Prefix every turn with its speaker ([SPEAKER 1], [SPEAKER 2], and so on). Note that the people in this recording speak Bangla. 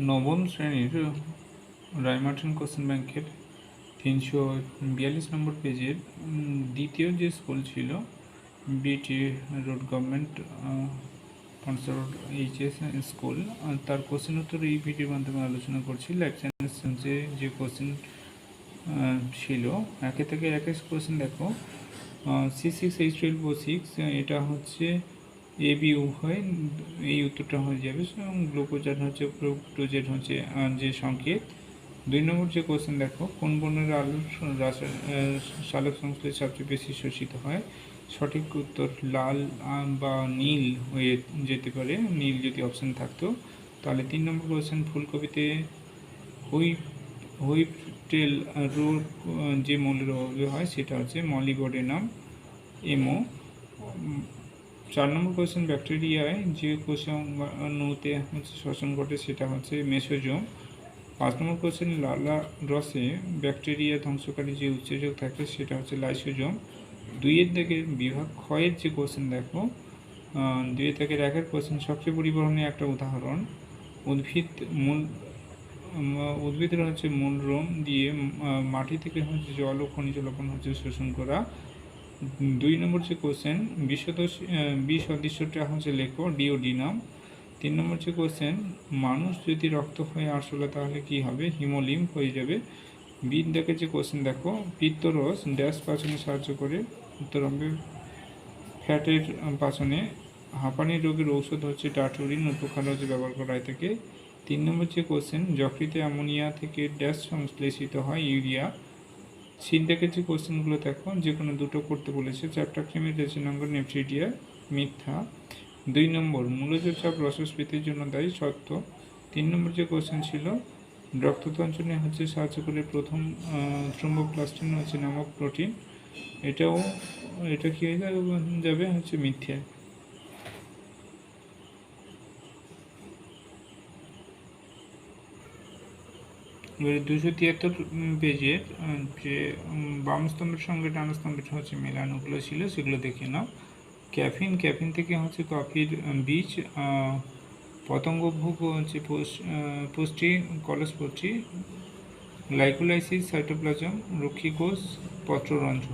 [SPEAKER 1] নবম শ্রেণির রায়মার্টিন কোশ্চেন ব্যাংকের তিনশো বিয়াল্লিশ নম্বর পেজের দ্বিতীয় যে স্কুল ছিল, BT road government sponsor HS school তার কোশ্চেন উত্তর এই ভিডিওর মাধ্যমে আলোচনা করছি। লাইফ সায়েন্সে যে কোশ্চেন ছিল, একে থেকে একে কোশ্চেন দেখো। C six H twelve O six এটা হচ্ছে এ বি উভয় এই উত্তরটা হয়ে যাবে। এবং গ্লুকোজান হচ্ছে প্রোটোজেন হচ্ছে যে সংকেত। দুই নম্বর যে কোশ্চেন দেখো কোন বর্ণের আহ, সালোক সংশ্লেষ সবচেয়ে বেশি শোষিত হয়? সঠিক উত্তর লাল বা নীল হয়ে যেতে পারে। নীল যদি অপশন থাকতো তাহলে তিন নম্বর কোশ্চেন ফুলকপিতে হুইপ হুইপ টেল যে মৌলের অভাবে হয় সেটা হচ্ছে মলিবডেনাম এমও। চার নম্বর কোশ্চেন ব্যাকটেরিয়ায় যে কোষাণুতে হচ্ছে শ্বসন ঘটে সেটা হচ্ছে মেসোজোম। পাঁচ নম্বর কোশ্চেন লালা রসে ব্যাকটেরিয়া ধ্বংসকারী যে উৎসেচক থাকে সেটা হচ্ছে লাইসোজোম দুইয়ের থেকে বিভাগ ক্ষয়ের যে কোশ্চেন দেখো দুইয়ের থেকে একের কোশ্চেন সবচেয়ে পরিবহনের একটা উদাহরণ। উদ্ভিদ মূল উদ্ভিদের হচ্ছে মূল রোম দিয়ে মাটি থেকে হচ্ছে জল ও খনিজ লবণ হচ্ছে শোষণ করা। দুই নম্বর যে কোশ্চেন বিশদোষ বিশ অদৃশ্যটা হচ্ছে লেখো ডিওডি নাম, তিন নম্বর যে কোশ্চেন মানুষ যদি রক্ত হয়ে আরশোলা তাহলে কি হবে? হিমোলিম হয়ে যাবে। বিদ দেখে যে কোশ্চেন দেখো, পিত্তরস ড্যাশ পাচনে সাহায্য করে উত্তর ফ্যাটের পাচনে। হাঁপানি রোগের ঔষধ হচ্ছে টাটুরিন উপখার হচ্ছে ব্যবহার করা হয় থাকে তিন নম্বর যে কোশ্চেন যকৃতে অ্যামোনিয়া থেকে ড্যাশ সংশ্লেষিত হয় ইউরিয়া। সিনটেকের যে কোশ্চেনগুলো দেখো যে কোনো দুটো করতে বলেছে চ্যাপ্টার ক্রিমের রেচিনাঙ্গ নেফ্রিডিয়া মিথ্যা। দুই নম্বর মূলজ চাপ রসস্ফীতির জন্য দায়ী সত্য। তিন নম্বর যে কোশ্চেন ছিল, রক্ততঞ্চনে হচ্ছে সাহায্য করে প্রথম থ্রোম্বোপ্লাস্টিন হচ্ছে নামক প্রোটিন এটাও, এটা কি হয়ে যাবে হচ্ছে মিথ্যা। এবারে দুশো তিয়াত্তর পেজের যে বাম স্তম্ভের সঙ্গে ডান হচ্ছে মেলানোগুলো ছিল, সেগুলো দেখে নাও। ক্যাফিন ক্যাফিন থেকে হচ্ছে কফির বীজ পতঙ্গভোগ হচ্ছে পুষ্টি, কলসপুষ্টি, গ্লাইকোলাইসিস, সাইটোপ্লাজম রক্ষী কোষ পত্ররন্ধ্র।